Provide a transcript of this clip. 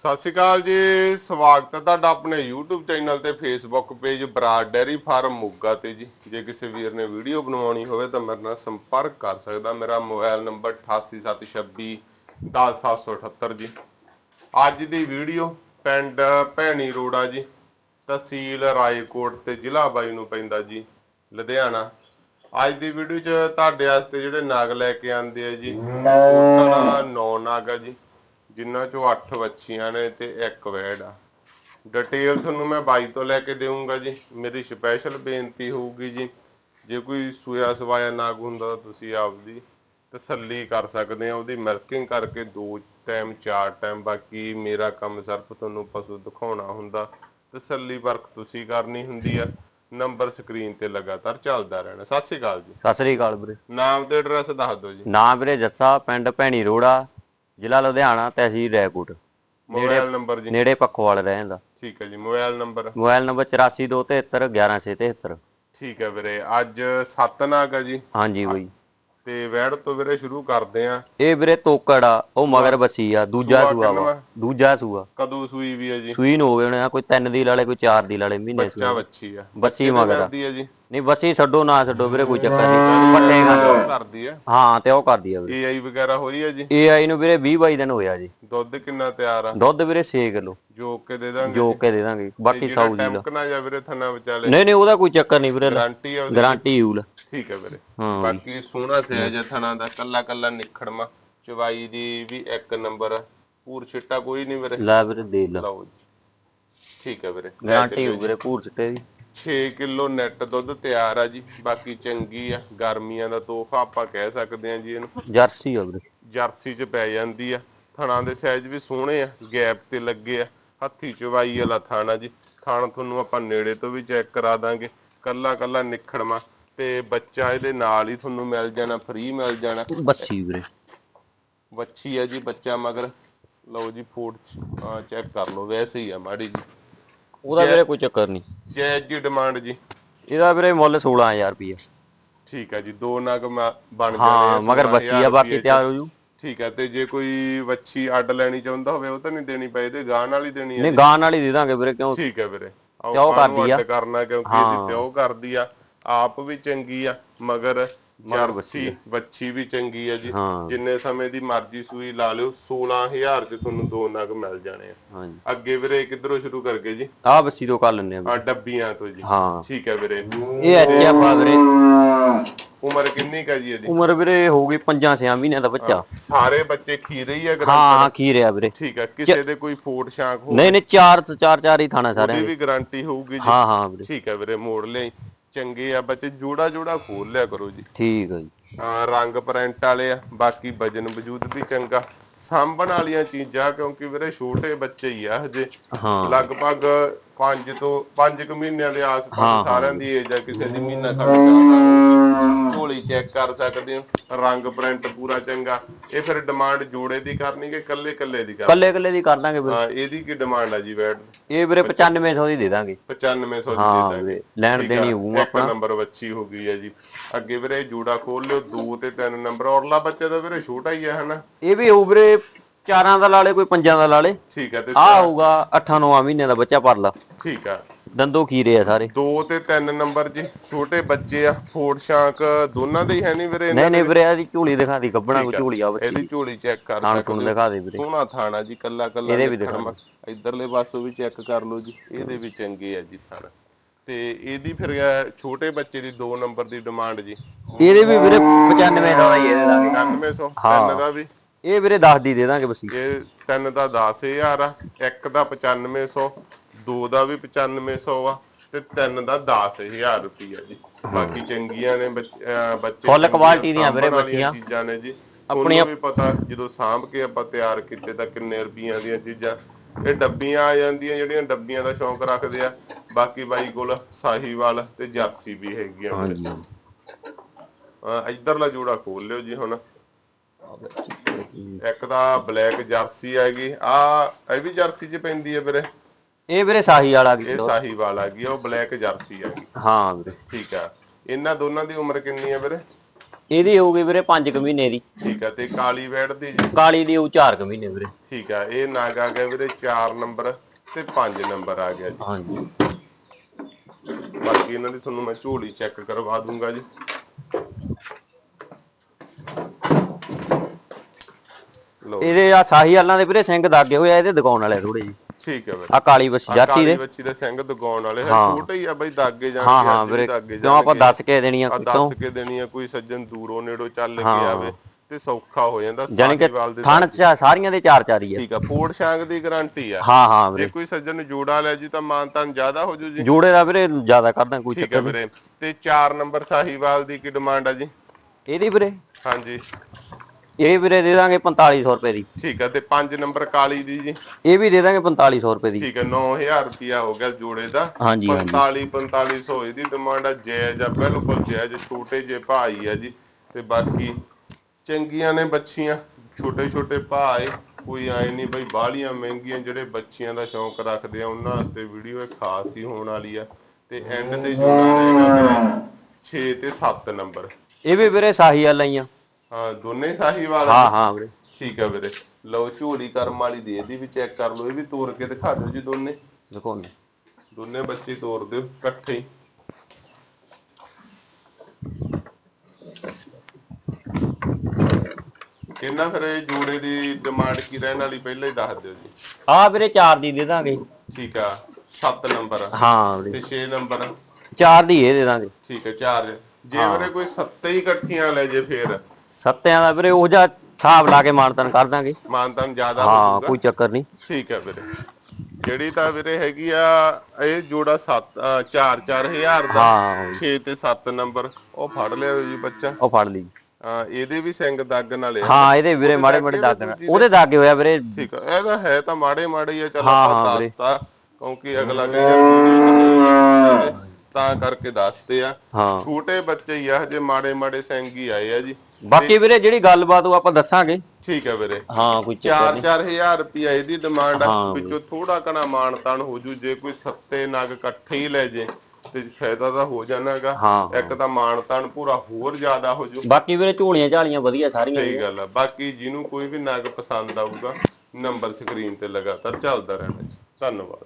ਸਤਿ ਸ਼੍ਰੀ ਅਕਾਲ ਜੀ, ਸਵਾਗਤ ਹੈ ਤੁਹਾਡਾ ਆਪਣੇ YouTube ਚੈਨਲ ਤੇ Facebook page Broad dairy farm Moga ਤੇ ਜੀ। ਜੇ ਕਿਸੇ ਵੀਰ ਨੇ ਵੀਡੀਓ ਬਣਵਾਉਣੀ ਹੋਵੇ ਤਾਂ ਮੇਰੇ ਨਾਲ ਸੰਪਰਕ ਕਰ ਸਕਦਾ। ਮੇਰਾ ਮੋਬਾਈਲ ਨੰਬਰ 8876 10778 ਜੀ। ਅੱਜ ਦੀ ਵੀਡੀਓ ਪਿੰਡ ਭੈਣੀ ਰੋੜਾ ਜੀ, ਤਹਿਸੀਲ ਰਾਏਕੋਟ ਤੇ ਜ਼ਿਲ੍ਹਾ ਬਾਈ ਨੂੰ ਪੈਂਦਾ ਜੀ, ਲੁਧਿਆਣਾ। ਅੱਜ ਦੀ ਵੀਡੀਓ 'ਚ ਤੁਹਾਡੇ ਵਾਸਤੇ ਜਿਹੜੇ ਨਾਗ ਲੈ ਕੇ ਆਂਦੇ ਆ ਜੀ ਟੋਟਲ 9 ਨਾਗ ਆ ਜੀ। ਜਿਨ੍ਹਾਂ ਚੋਂ 8 ਵੱਛੀਆਂ ਨੇ ਤੇ ਇੱਕ ਵੈੜ ਆ। ਡਿਟੇਲ ਤੁਹਾਨੂੰ ਮੈਂ ਬਾਈ ਤੋਂ ਲੈ ਕੇ ਦੇਵਾਂਗਾ ਜੀ। ਮੇਰੀ ਸਪੈਸ਼ਲ ਬੇਨਤੀ ਹੋਊਗੀ ਜੀ। ਜੇ ਕੋਈ ਸੂਆ ਸਵਾਇਆ ਨਾਗ ਹੁੰਦਾ ਤੁਸੀਂ ਆਪਦੀ ਤਸੱਲੀ ਕਰ ਸਕਦੇ ਆ ਉਹਦੀ ਮਿਲਕਿੰਗ ਕਰਕੇ ਦੋ ਟਾਈਮ ਚਾਰ ਟਾਈਮ ਬਾਕੀ ਮੇਰਾ ਕੰਮ ਸਿਰਫ ਤੁਹਾਨੂੰ ਪਸ਼ੂ ਦਿਖਾਉਣਾ ਹੁੰਦਾ। ਤਸੱਲੀ ਵਰਕ ਤੁਸੀਂ ਕਰਨੀ ਹੁੰਦੀ ਆ। ਨੰਬਰ ਸਕਰੀਨ ਤੇ ਲਗਾਤਾਰ ਚੱਲਦਾ ਰਹਿਣਾ। ਸਤਿ ਸ਼੍ਰੀ ਅਕਾਲ ਜੀ। ਸਤਿ ਸ੍ਰੀ ਅਕਾਲ ਵੀਰੇ। ਨਾਮ ਤੇ ਐਡਰੈਸ ਦੱਸ ਦਿਓ ਜੀ। ਨਾਮ ਵੀਰੇ ਜੱਸਾ ਪਿੰਡ ਭੈਣੀ ਰੋੜਾ। ਜ਼ਿਲ੍ਹਾ ਲੁਧਿਆਣਾ ਤਹਿਸੀਲ ਰੈਕੋਟ। ਮੋਬਾਈਲ ਨੰਬਰ ਜੀ। ਨੇੜੇ ਪੱਖੋਵਾਲ ਰਹਿੰਦਾ ਠੀਕ ਹੈ ਜੀ ਮੋਬਾਈਲ ਨੰਬਰ। ਮੋਬਾਈਲ ਨੰਬਰ 8427711673 ਠੀਕ ਹੈ ਵੀਰੇ ਅੱਜ ਸੱਤ ਨਾਗ ਆ ਜੀ। ਹਾਂਜੀ ਬਈ। ਤੇ ਵੈੜ ਤੋਂ ਵੀਰੇ ਸ਼ੁਰੂ ਕਰਦੇ ਆ ਇਹ ਵੀਰੇ ਤੋਕੜ ਆ ਉਹ ਮਗਰ ਬੱਸੀ ਆ ਦੂਜਾ ਸੂਆ ਵਾ? ਦੂਜਾ ਸੂਆ। ਕਦੋਂ ਸੂਈ ਵੀ ਆ ਜੀ? ਸੂਈ ਨੂੰ ਹੋ ਗਏ ਹੋਣੇ ਆ ਕੋਈ ਤਿੰਨ ਦੀ ਲਾਲੇ ਕੋਈ ਚਾਰ ਦੀ ਲਾਲੇ ਮਹੀਨੇ ਬੱਚਾ ਸੂਆ ਬੱਚੀ ਆ। ਬੱਚੀ ਮਗਰ ਦੀ ਆ ਜੀ। ਨਹੀਂ ਬੱਚੀ ਛੱਡੋ ਨਾ ਛੱਡੋ ਵੀਰੇ ਕੋਈ ਚੱਕਰ ਨਹੀਂ। ਪੱਟੇ ਗਾ ਉਹ ਕਰਦੀ ਆ। ਹਾਂ ਤੇ ਉਹ ਕਰਦੀ ਆ ਵੀਰੇ। ਏਆਈ ਵਗੈਰਾ ਹੋਈ ਆ ਜੀ? ਇਹ ਆਈ ਨੂੰ ਵੀਰੇ 20 22 ਦਿਨ ਹੋਇਆ ਜੀ। ਦੁੱਧ ਕਿੰਨਾ ਤਿਆਰ ਆ? ਦੁੱਧ ਵੀਰੇ 6 ਕਿਲੋ। ਜੋ ਕੇ ਦੇ ਦਾਂਗੇ ਜੋ। ਕੇ ਦੇ ਦਾਂਗੇ। ਬਾਕੀ ਸਾਊ ਦੀ ਲਾ ਟੈਂਕ ਨਾ ਜਾ ਵੀਰੇ ਥਣਾ ਵਿਚਾਲੇ? ਨਹੀਂ ਨਹੀਂ ਉਹਦਾ ਕੋਈ ਚੱਕਰ ਨਹੀਂ ਵੀਰੇ। ਗਾਰੰਟੀ ਆ ਗਾਰੰਟੀ ਯੂਲ ਠੀਕ ਹੈ ਵੀਰੇ। ਹਾਂ। ਬਾਕੀ ਸੋਹਣਾ ਸਹਿਜ ਆ ਥਣਾ ਦਾ ਕੱਲਾ ਕੱਲਾ ਨਿਖੜਮਾ। ਚਵਾਈ ਦੀ ਵੀ ਇੱਕ ਨੰਬਰ ਪੂਰ ਛਿੱਟਾ ਕੋਈ ਨਹੀਂ ਵੀਰੇ। ਲੈ ਵੀਰੇ ਦੇ ਲਾ। ਲਓ ਜੀ। ਠੀਕ ਹੈ ਵੀਰੇ। ਗਾਰੰਟੀ ਹੋ ਵੀਰੇ ਪੂਰ ਸਿੱਟੇ ਦੀ। 6 ਕਿਲੋ ਨੈਟ ਦੁੱਧ ਤਿਆਰ ਆ ਜੀ ਬਾਕੀ ਚੰਗੀ ਆ ਗਰਮੀਆਂ ਦਾ ਤੋਹਫਾ ਆਪਾਂ ਕਹਿ ਸਕਦੇ ਆ ਜੀ ਇਹਨੂੰ। ਜਰਸੀ ਆ ਵੀਰੇ। ਜਰਸੀ 'ਚ ਪੈ ਜਾਂਦੀ ਆ ਥਣਾ ਦੇ ਸਾਈਜ਼ ਵੀ ਸੋਹਣੇ ਆ ਗੈਪ ਤੇ ਲੱਗੇ ਆ ਹੱਥੀ ਚਵਾਈ ਵਾਲਾ ਥਾਣਾ ਜੀ ਥਾਣ ਤੁਹਾਨੂੰ ਆਪਾਂ ਨੇੜੇ ਤੋਂ ਵੀ ਚੈੱਕ ਕਰਾ ਦਾਂਗੇ ਕੱਲਾ ਕੱਲਾ ਨਿਖੜਮਾ ਤੇ ਬੱਚਾ ਇਹਦੇ ਨਾਲ ਹੀ ਤੁਹਾਨੂੰ ਮਿਲ ਜਾਣਾ ਫ੍ਰੀ ਮਿਲ ਜਾਣਾ। ਬੱਸੀ ਵੀਰੇ। ਵੱਛੀ ਆ ਜੀ ਬੱਚਾ ਮਗਰ ਲਓ ਜੀ ਫੋਟ ਚੈੱਕ ਕਰ ਲਓ ਵੈਸੇ ਹੀ ਆ ਮਾੜੀ ਜੀ। ਉਹਦਾ ਵੀਰੇ ਕੋਈ ਚੱਕਰ ਨਹੀਂ। ਜੈਜ ਦੀ ਡਿਮਾਂਡ ਜੀ। ਇਹਦਾ ਵੀਰੇ ਮੁੱਲ 16000 ਰੁਪਏ ਠੀਕ ਹੈ ਜੀ ਦੋ ਨਗ ਬਣ ਜਾਣੇ ਹਾਂ ਮਗਰ 16,000 ਬੱਸੀ ਆ ਬਾਕੀ। ਤਿਆਰ ਹੋ ਜੂ। ਠੀਕ ਹੈ ਤੇ ਜੇ ਕੋਈ ਵੱਛੀ ਅੱਡ ਲੈਣੀ ਚਾਹੁੰਦਾ ਹੋਵੇ ਉਹ ਤਾਂ ਨਹੀਂ ਦੇਣੀ ਪਈ ਤੇ ਗਾਂ ਨਾਲ ਹੀ ਦੇਣੀ ਹੈ ਨਹੀਂ ਗਾਂ ਨਾਲ ਹੀ ਦੇ ਦਾਂਗੇ ਵੀਰੇ ਕਿਉਂ? ਠੀਕ ਹੈ ਵੀਰੇ। ਨੂੰ ਕਰਦੀ ਆ। ਕਰਨਾ ਕਿਉਂਕਿ ਇਹਦੀ ਪਿਓ ਕਰਦੀ ਆ। ਆਪ ਵੀ ਚੰਗੀ ਆ ਮਗਰ ਜਰਸੀ ਵੱਛੀ ਵੀ ਚੰਗੀ ਆ ਜੀ। ਜਿੰਨੇ ਸਮੇਂ ਦੀ ਮਰਜ਼ੀ ਸੂਈ ਲਾ ਲਿਓ 16000 ਚ ਤੁਹਾਨੂੰ ਦੋ ਨਗ ਮਿਲ ਜਾਣੇ ਆ। ਅੱਗੇ ਵੀਰੇ ਕਿੱਧਰੋਂ ਸ਼ੁਰੂ ਕਰਗੇ ਜੀ? ਆਹ ਬੱਸੀ ਤੋਂ ਕਰ ਲੈਣੇ ਆ। ਆ ਡੱਬੀਆਂ ਤੋਂ ਜੀ। ਹਾਂ। ਠੀਕ ਹੈ ਵੀਰੇ। ਇਹ ਐਚ ਐਫ ਆ ਵੀਰੇ। ਉਮਰ ਕਿੰਨੀ ਕਾ ਜੀ ਇਹਦੀ? ਉਮਰ ਵੀਰੇ ਹੋ ਗਈ 5-6 ਮਹੀਨਿਆਂ ਦਾ ਬੱਚਾ। ਸਾਰੇ ਬੱਚੇ ਖੀਰੇ ਹੀ ਆ ਗਰੰਟੀ ਹਾਂ ਹਾਂ ਕੀ ਰਿਹਾ ਵੀਰੇ। ਠੀਕ ਹੈ ਕਿਸੇ ਦੇ ਕੋਈ ਫੋਟ ਸ਼ਾਂਕ ਹੋ ਨਹੀਂ ਨਹੀਂ ਚਾਰ ਤੋਂ ਚਾਰ ਚਾਰ ਹੀ ਥਾਣਾ ਉਹਦੀ ਦੇ ਵੀ ਗਾਰੰਟੀ ਹੋਊਗੀ ਜੀ। ਹਾਂ ਹਾਂ ਵੀਰੇ। ਠੀਕ ਹੈ ਵੀਰੇ ਮੋੜ ਲਈ ਚੰਗੇ ਆ ਬੱਚੇ ਜੋੜਾ ਜੋੜਾ ਖੋਲ ਲਿਆ ਕਰੋ ਜੀ। ਠੀਕ ਹੈ ਜੀ। ਹਾਂ, ਰੰਗ ਪ੍ਰਿੰਟ ਵਾਲੇ ਆ ਬਾਕੀ ਵਜਨ ਵਜੂਦ ਵੀ ਚੰਗਾ। ਸਾਂਭਣ ਵਾਲੀਆਂ ਚੀਜ਼ਾਂ ਕਿਉਂਕਿ ਵੀਰੇ ਛੋਟੇ ਬੱਚੇ ਹੀ ਆ ਹਜੇ। ਹਾਂ। ਲਗਭਗ 5 ਤੋਂ 5 ਕੁ ਮਹੀਨਿਆਂ ਦੇ ਆਸ-ਪਾਸ ਸਾਰਿਆਂ ਦੀ ਏਜ ਆ ਕਿਸੇ ਦੀ ਮਹੀਨਾ ਛੱਡ ਕੇ ਝੋਲੀ ਚੈੱਕ ਕਰ ਸਕਦੇ ਹੋ ਰੰਗ ਪ੍ਰਿੰਟ ਪੂਰਾ ਚੰਗਾ। ਇਹ ਫਿਰ ਡਿਮਾਂਡ ਜੋੜੇ ਦੀ ਕਰਨੀ ਕਿ ਕੱਲੇ ਕੱਲੇ ਦੀ ਕਰਨੀ? ਕੱਲੇ ਕੱਲੇ ਦੀ ਕਰ ਦਾਂਗੇ ਵੀਰੇ। ਹਾਂ ਇਹਦੀ ਕੀ ਡਿਮਾਂਡ ਆ ਜੀ ਵੈਟ ਇਹ ਵੀਰੇ 9500 ਦੀ ਦੇ ਦਾਂਗੇ। 9500 ਦੀ ਦੇ ਦਾਂਗੇ। ਲੈਣ ਦੇਣੀ ਹੋਊ ਆਪਣਾ। ਨੰਬਰ ਬੱਚੀ ਹੋ ਗਈ ਹੈ ਜੀ। ਅੱਗੇ ਵੀਰੇ ਜੂੜਾ ਖੋਲ ਲਿਓ ਦੋ ਤੇ ਤਿੰਨ ਨੰਬਰ ਔਰਲਾ ਬੱਚੇ ਦਾ ਵੀਰੇ ਛੋਟਾ ਹੀ ਹੈ ਹਨਾ? ਇਹ ਵੀ ਵੀਰੇ ਚਾਰਾਂ ਦਾ ਲਾਲੇ ਕੋਈ ਪੰਜਾਂ ਦਾ ਲਾਲੇ ਠੀਕ ਹੈ ਤੇ ਆ ਹੋਊਗਾ 8-9 ਮਹੀਨੇ ਦਾ ਬੱਚਾ ਪਰਲਾ ਠੀਕ ਆ। ਦੰਦੋ ਖੀਰੇ ਆ ਸਾਰੇ। ਦੋ ਤੇ ਤਿੰਨ ਨੰਬਰ ਜੀ ਛੋਟੇ ਬੱਚੇ ਆ ਫੋਟ ਸ਼ਾਂਕ ਦੋਨਾਂ ਦੇ ਹੀ ਹੈ ਨਹੀਂ ਵੀਰੇ ਨਹੀਂ ਨਹੀਂ ਵੀਰੇ ਇਹਦੀ ਝੋਲੀ ਦਿਖਾ ਦੀ ਗੱਬਣਾ ਕੋ ਝੋਲੀ ਆ ਬੱਚੀ। ਇਹਦੀ ਝੋਲੀ ਚੈੱਕ ਕਰ ਥਾਣ ਹੋ। ਦਿਖਾ ਦੇ ਵੀਰੇ। ਸੋਹਣਾ ਥਾਣਾ ਜੀ ਕੱਲਾ ਕੱਲਾ ਇਹਦੇ ਵੀ ਨਿਖੜਵਾਂ। ਇੱਧਰਲੇ ਪਾਸੋਂ ਵੀ ਚੈੱਕ ਕਰ ਲਓ ਜੀ ਇਹਦੇ ਵੀ ਚੰਗੇ ਆ ਜੀ ਥਾਣਾ। ਤੇ ਇਹਦੀ ਫਿਰ ਛੋਟੇ ਬੱਚੇ ਦੀ 2 ਨੰਬਰ ਦੀ ਡਿਮਾਂਡ ਜੀ। ਇਹਦੇ ਵੀ ਵੀਰੇ 95 ਦਾ ਹੀ ਇਹਦੇ ਦਾਂਗੇ 9900 ਤਿੰਨ ਦਾ ਵੀ। ਇਹ ਵੀਰੇ 10 ਦੀ ਦੇ ਦਾਂਗੇ ਬਸੀ। ਇਹ ਤਿੰਨ ਦਾ 10000 ਆ ਇੱਕ ਦਾ 9500 ਦੋ ਦਾ ਵੀ 9500 ਆ ਤੇ ਤਿੰਨ ਦਾ 10000 ਰੁਪਈਆ ਜੀ। ਬਾਕੀ ਚੰਗੀਆਂ ਨੇ ਬੱਚ- ਚੰਗੀਆਂ quality ਦੀਆਂ ਵੀਰੇ ਬੱਚੀਆਂ। ਚੀਜ਼ਾਂ ਨੇ ਜੀ। ਆਪਣੀਆਂ- ਵੀ ਪਤਾ ਜਦੋਂ ਸਾਂਭ ਕੇ ਆਪਾਂ ਤਿਆਰ ਕੀਤੇ ਤਾਂ ਕਿੰਨੇ ਰੁਪਈਆਂ ਦੀਆਂ ਚੀਜ਼ਾਂ। ਇਹ ਡੱਬੀਆਂ ਆ ਜਾਂਦੀਆਂ ਜਿਹੜੀਆਂ ਡੱਬੀਆਂ ਦਾ ਸ਼ੌਂਕ ਰੱਖਦੇ ਆ। ਬਾਕੀ ਬਾਈ ਕੋਲ ਸਾਹੀਵਾਲ ਤੇ ਜਰਸੀ ਵੀ ਹੈਗੀਆਂ। ਹਾਂਜੀ। ਇੱਧਰਲਾ ਜੋੜਾ ਖੋਲ ਲਿਓ ਜੀ ਹੁਣ। ਇੱਕ ਤਾਂ ਬਲੈਕ ਜਰਸੀ ਹੈਗੀ। ਆ ਇਹ ਵੀ ਜਰਸੀ 'ਚ ਪੈਂਦੀ ਹੈ ਵੀਰੇ? ਇਹ ਵੀਰੇ ਸਾਹੀ ਵਾਲਾ ਇਹ ਕਿਲੋ ਸਾਹੀਵਾਲ ਹੈਗੀ ਆ, ਉਹ ਬਲੈਕ ਜਰਸੀ ਹੈਗੀ। ਹਾਂ ਵੀਰੇ। ਠੀਕ ਆ। ਇਹਨਾਂ ਦੋਨਾਂ ਦੀ ਉਮਰ ਕਿੰਨੀ ਹੈ ਵੀਰੇ? ਇਹਦੀ ਹੋਊਗੀ ਵੀਰੇ 5 ਕੁ ਮਹੀਨੇ ਦੀ। ਠੀਕ ਆ ਤੇ ਕਾਲੀ ਵੈੜ ਦੀ ਜੀ? ਕਾਲੀ ਦੀ ਉਹ 4 ਕੁ ਮਹੀਨੇ ਵੀਰੇ। ਠੀਕ ਆ ਇਹ ਨਾਗ ਆ ਗਿਆ ਵੀਰੇ 4 ਨੰਬਰ ਤੇ 5 ਨੰਬਰ ਆ ਗਿਆ ਜੀ। ਹਾਂਜੀ। ਬਾਕੀ ਇਹਨਾਂ ਦੀ ਤੁਹਾਨੂੰ ਮੈਂ ਝੋਲੀ ਚੈੱਕ ਕਰਵਾ ਦੂੰਗਾ ਜੀ। ਲਓ ਇਹਦੇ ਆ ਸਾਹੀ ਵਾਲਾਂ ਦੇ ਵੀਰੇ ਸਿੰਘ ਦਾਗੇ ਹੋਏ ਆ ਇਹਦੇ ਦਿਖਾਉਣ ਵਾਲੇ ਥੋੜੇ ਜੀ ਠੀਕ ਹੈ ਵੀਰੇ। ਆ ਕਾਲੀ ਆਹ ਜਾਤੀ ਕਾਲੀ ਦੇ। ਬੱਚੀ ਦੇ ਸਿੰਘ ਦਗਾਉਣ ਵਾਲੇ ਹੈ। ਛੋਟੇ ਹੀ ਆ ਬਈ ਦਾਗੇ ਜਾਣ ਹਾਂ ਹਾਂ ਵੀਰੇ। ਕਿਉਂ ਆਪਾਂ ਦੱਸ ਕੇ ਦੇਣੀਆਂ ਆ ਕਿਤੋਂ ਦੱਸ ਕੇ ਦੇਣੀ ਆ ਕੋਈ ਸੱਜਣ ਦੂਰੋਂ ਨੇੜੋਂ ਚੱਲ ਕੇ। ਆਵੇ ਤੇ ਸੌਖਾ ਹੋ ਜਾਂਦਾ। ਜਾਨੀ ਕਿ ਸਾਹੀਵਾਲ ਦੇ ਥਣ ਚ ਸਾਰੀਆਂ ਦੇ ਚਾਰ ਚਾਰ ਹੀ ਆ। ਠੀਕ ਆ ਫੋੜ ਸ਼ਾਂਗ ਦੀ ਗਾਰੰਟੀ ਆ। ਹਾਂ ਹਾਂ ਜੇ ਵੀਰੇ। ਕੋਈ ਸੱਜਣ ਜੋੜਾ ਲੈ ਜੀ ਤਾਂ ਮਾਨਤਾਨ ਜ਼ਿਆਦਾ ਹੋ ਜੂ ਜੀ। ਜੋੜੇ ਦਾ ਵੀਰੇ ਜ਼ਿਆਦਾ ਕਰਦਾ ਕੋਈ ਚੱਕਰ ਨਹੀਂ ਤੇ 4 ਨੰਬਰ ਸਾਹੀਵਾਲ ਦੀ ਕੀ ਡਿਮਾਂਡ ਆ ਜੀ? ਇਹਦੀ ਵੀਰੇ? ਹਾਂਜੀ। ਇਹ ਵੀਰੇ ਦੇ ਦਾਂਗੇ 4500 ਰੁਪਏ ਦੀ। ਠੀਕ ਹੈ ਤੇ 5 ਨੰਬਰ ਕਾਲੀ ਦੀ ਜੀ। ਇਹ ਵੀ ਦੇ ਦਾਂਗੇ 4500 ਰੁਪਏ ਦੀ। ਠੀਕ ਹੈ 9000 ਰੁਪਿਆ ਹੋ ਗਿਆ ਜੋੜੇ ਦਾ। ਹਾਂਜੀ, ਹਾਂਜੀ। 45 4500 ਇਹਦੀ ਡਿਮਾਂਡ ਆ ਜਾਇਜ਼ ਆ ਬਿਲਕੁਲ ਜਾਇਜ਼ ਛੋਟੇ ਜੇ ਭਾਈ ਆ ਜੀ। ਤੇ ਬਾਕੀ ਚੰਗੀਆਂ ਨੇ ਬੱਚੀਆਂ ਛੋਟੇ ਛੋਟੇ ਭਾਈ ਕੋਈ ਆਏ ਨਹੀਂ ਬਈ ਬਾਹਲੀਆਂ ਮਹਿੰਗੀਆਂ ਜਿਹੜੇ ਬੱਚੀਆਂ ਦਾ ਸ਼ੌਂਕ ਰੱਖਦੇ ਆ ਉਹਨਾਂ ਵਾਸਤੇ ਵੀਡੀਓ ਇਹ ਖਾਸ ਹੀ ਹੋਣ ਵਾਲੀ ਆ। ਤੇ ਐਂਡ ਤੇ ਜੋੜਾ ਰਹੇਗਾ 6 ਤੇ 7 ਨੰਬਰ। ਇਹ ਵੀ ਵੀਰੇ ਸਾਹੀ ਵਾਲਾ ਹੀ ਦੋਨੇ ਸਾਹੀਵਾਲ ਆ ਹਾਂ ਹਾਂ। ਵੀਰੇ। ਠੀਕ ਆ ਵੀਰੇ। ਲਓ ਝੋਲੀ ਕਰਮ ਵਾਲੀ ਦੇ ਇਹਦੀ ਵੀ ਚੈੱਕ ਕਰ ਲਓ ਇਹ ਵੀ ਤੋੜ ਕੇ ਦਿਖਾ ਦਿਓ ਜੀ ਦੋਨੇ। ਦਿਖਾਉਣੇ ਦੋਨੇ ਬੱਚੇ ਤੋੜ ਦਿਓ ਇਕੱਠੇ ਹੀ। ਕਿੰਨਾ ਫਿਰ ਇਹ ਜੋੜੇ ਦੀ ਡਿਮਾਂਡ ਕੀ ਰਹਿਣ ਵਾਲੀ ਪਹਿਲਾਂ ਹੀ ਦੱਸ ਦਿਓ ਜੀ। ਆ ਵੀਰੇ ਚਾਰ ਦੀ ਦੇ ਦਾਂਗੇ। ਠੀਕ ਆ 7 ਨੰਬਰ। ਹਾਂ ਵੀਰੇ। ਤੇ 6 ਨੰਬਰ। ਚਾਰ ਦੀ ਇਹ ਦੇ ਦਾਂਗੇ। ਠੀਕ ਹੈ 4 ਜੇ ਵੀਰੇ ਕੋਈ ਸੱਤੇ ਹੀ ਇਕੱਠੀਆਂ ਲੈ ਜੇ ਫੇਰ। ਸੱਤਿਆਂ ਦਾ ਵੀਰੇ ਉਹ ਜਿਹਾ ਹਿਸਾਬ ਲਾ ਕੇ ਮਾਨਤਨ ਕਰ ਦਾਂਗੇ। ਮਾਨਤਨ ਜ਼ਿਆਦਾ ਹੋ ਹਾਂ ਕੋਈ ਚੱਕਰ ਨਹੀਂ। ਠੀਕ ਹੈ ਵੀਰੇ। ਜਿਹੜੀ ਤਾਂ ਵੀਰੇ ਹੈਗੀ ਆ ਇਹ ਜੋੜਾ 7 4 4000 ਦਾ। ਹਾਂ। 6 ਤੇ 7 ਨੰਬਰ। ਉਹ ਫੜ ਲਿਆ ਜੀ ਬੱਚਾ। ਉਹ ਫੜ ਲਈ। ਹਾਂ ਇਹਦੇ ਵੀ ਸਿੰਘ ਦਾਗ ਨਾਲੇ। ਹਾਂ ਇਹਦੇ ਵੀਰੇ ਮਾੜੇ ਮਾੜੇ ਦਾਗੇ ਦੂਜੀ ਉਹਦੇ ਦਾਗੇ ਹੋਇਆ ਵੀਰੇ। ਠੀਕ ਆ। ਇਹਦਾ ਹੈ ਤਾਂ ਮਾੜੇ ਮਾੜੇ ਹੀ ਆ ਚਲ ਹਾਂ, ਆਪਾਂ ਹਾਂ। ਦੱਸਤਾ ਕਿਉਂਕਿ ਅਗਲਾ ਕਹੇ ਯਾਰ ਵੀਡੀਓ 'ਚ ਨਹੀਂ ਆਉਂਦੇ, ਤਾਂ ਕਰਕੇ ਦੱਸਦੇ ਆ। ਹਾਂ। ਛੋਟੇ ਬੱਚੇ ਹੀ ਆ ਹਜੇ ਮਾੜੇ ਮਾੜੇ ਹੀ ਆਏ ਆ ਜੀ। ਬਾਕੀ ਵੀਰੇ ਜਿਹੜੀ ਗੱਲਬਾਤ ਉਹ ਆਪਾਂ ਦੱਸਾਂਗੇ। ਠੀਕ ਹੈ ਵੀਰੇ। ਹਾਂ ਕੋਈ ਚੱਕਰ 4-4000 ਰੁਪਿਆ ਇਹਦੀ ਡਿਮਾਂਡ ਆ। ਵਿੱਚੋਂ ਥੋੜਾ ਕਣਾ ਮਾਨਤਾਨ ਹੋ ਜੂ ਜੇ ਕੋਈ ਸੱਤੇ ਨਗ ਇਕੱਠੇ ਹੀ ਲੈ ਜੇ ਤੇ ਫਾਇਦਾ ਤਾਂ ਹੋ ਜਾਣਾਗਾ। ਇੱਕ ਤਾਂ ਮਾਨਤਾਨ ਪੂਰਾ ਹੋਰ ਜ਼ਿਆਦਾ ਹੋ ਜੂ। ਬਾਕੀ ਵੀਰੇ ਝੋਲੀਆਂ ਝਾਲੀਆਂ ਵਧੀਆ ਸਾਰੀਆਂ ਸਹੀ ਗੱਲ ਆ। ਬਾਕੀ ਜਿਹਨੂੰ ਕੋਈ ਵੀ ਨਗ ਪਸੰਦ ਆਊਗਾ ਨੰਬਰ ਸਕਰੀਨ ਤੇ ਲਗਾਤਾਰ ਚੱਲਦਾ ਰਹਿਣਾ ਜੀ। ਧੰਨਵਾਦ।